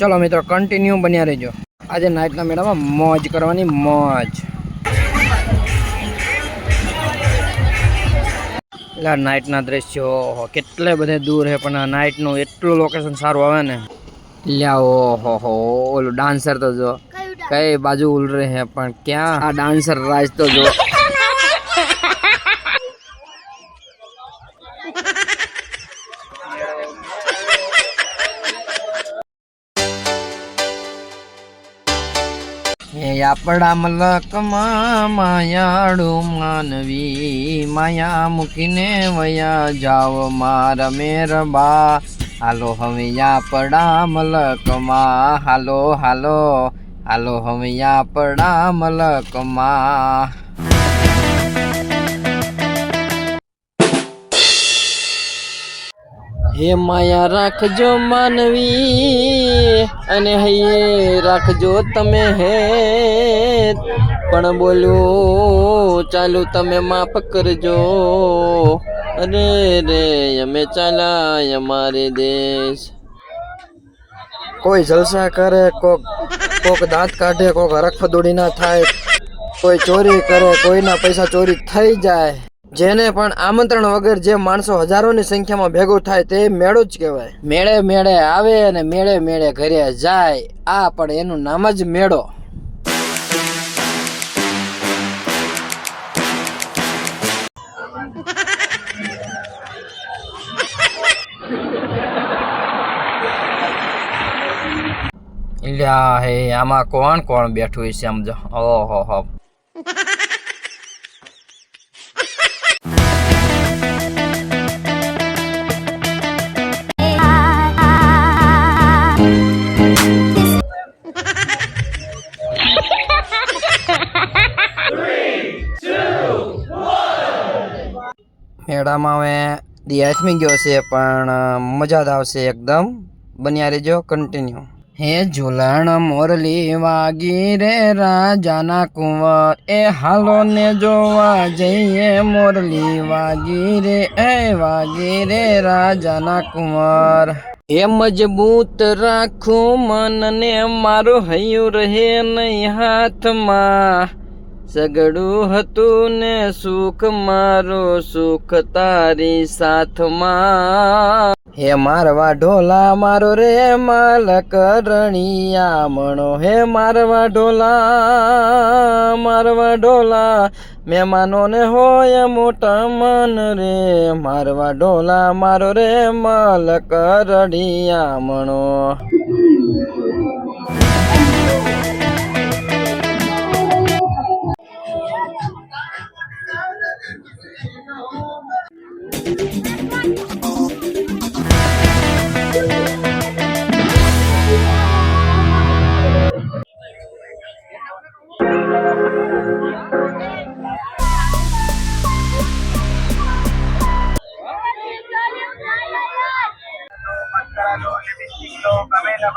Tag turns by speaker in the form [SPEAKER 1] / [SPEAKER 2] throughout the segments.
[SPEAKER 1] ચલો મિત્રો કન્ટિન્યુ બન્યા રહેજો. આજે નાઇટના મેળામાં મોજ કરવાની મોજ. એટલે નાઇટના દ્રશ્યો કેટલે બધે દૂર છે પણ આ નાઇટનું એટલું લોકેશન સારું આવે ને. લ્યા ઓહો હો ઓલું ડાન્સર તો જો. કઈ બાજુ ઉલરે છે હે પણ ક્યાં? આ ડાન્સર રાજ તો જો. હે આપણા મલકમાં માયાળું માનવી, માયા મૂકીને વયા જાવ મારા મેરબા. હાલો હવે આપણા મલકમાં, હાલો હાલો. હાલો હવે આપણા મલકમાં. હે માયા રાખજો માનવી, અને હૈયે રાખજો તમે હે પણ બોલું, ચાલુ તમે માફ કરજો. અરે રે, અમે ચાલાય અમારે દેશ. કોઈ જલસા કરે, કોક કોક દાંત કાઢે, કોક હરખફદોડી ના થાય. કોઈ ચોરી કરે, કોઈના પૈસા ચોરી થઈ જાય. જેને પણ આમંત્રણ વગર જે માણસો હજારોની સંખ્યામાં ભેગો થાય તે મેળો જ કહેવાય. મેળે મેળે આવે અને મેળે મેળે ઘરે જાય. આ પણ એનું નામ જ મેળો. લ્યા હે આમાં કોણ કોણ બેઠું છે સમજો ઓહો હો. મેળામાં હવે દી આથમી ગયો છે, પણ મજા જ આવશે એકદમ. બન્યા રહેજો કન્ટિન્યુ હે ઝુલણ મોરલી વાગી રે રાજાના કુંવર. એ હાલો ને જોવા જઈએ, મોરલી વાગી રે, એ વાગી રે રાજાના કુંવર. એ મજબૂત રાખું મનને, મારું હૈયું રહે નહીં હાથમાં. સગડું હતું ને સુખ, મારો સુખ તારી સાથમાં. હે મારવા ઢોલા, મારો રે માલક રણિયા મણો. હે મારવા ઢોલા મારવા ઢોલા મહેમાનોને હોય મોટા મન રે. મારવા ઢોલા, મારો રે માલક રણિયા મણો.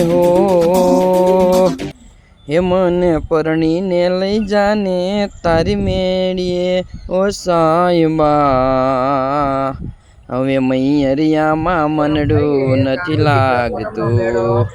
[SPEAKER 1] હો. હે મને પરણીને લઈ જાને, તારી મેળીએ, ઓ સાહેબા હવે મૈયરિયામાં મનડું નથી લાગતું.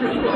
[SPEAKER 1] Thank you.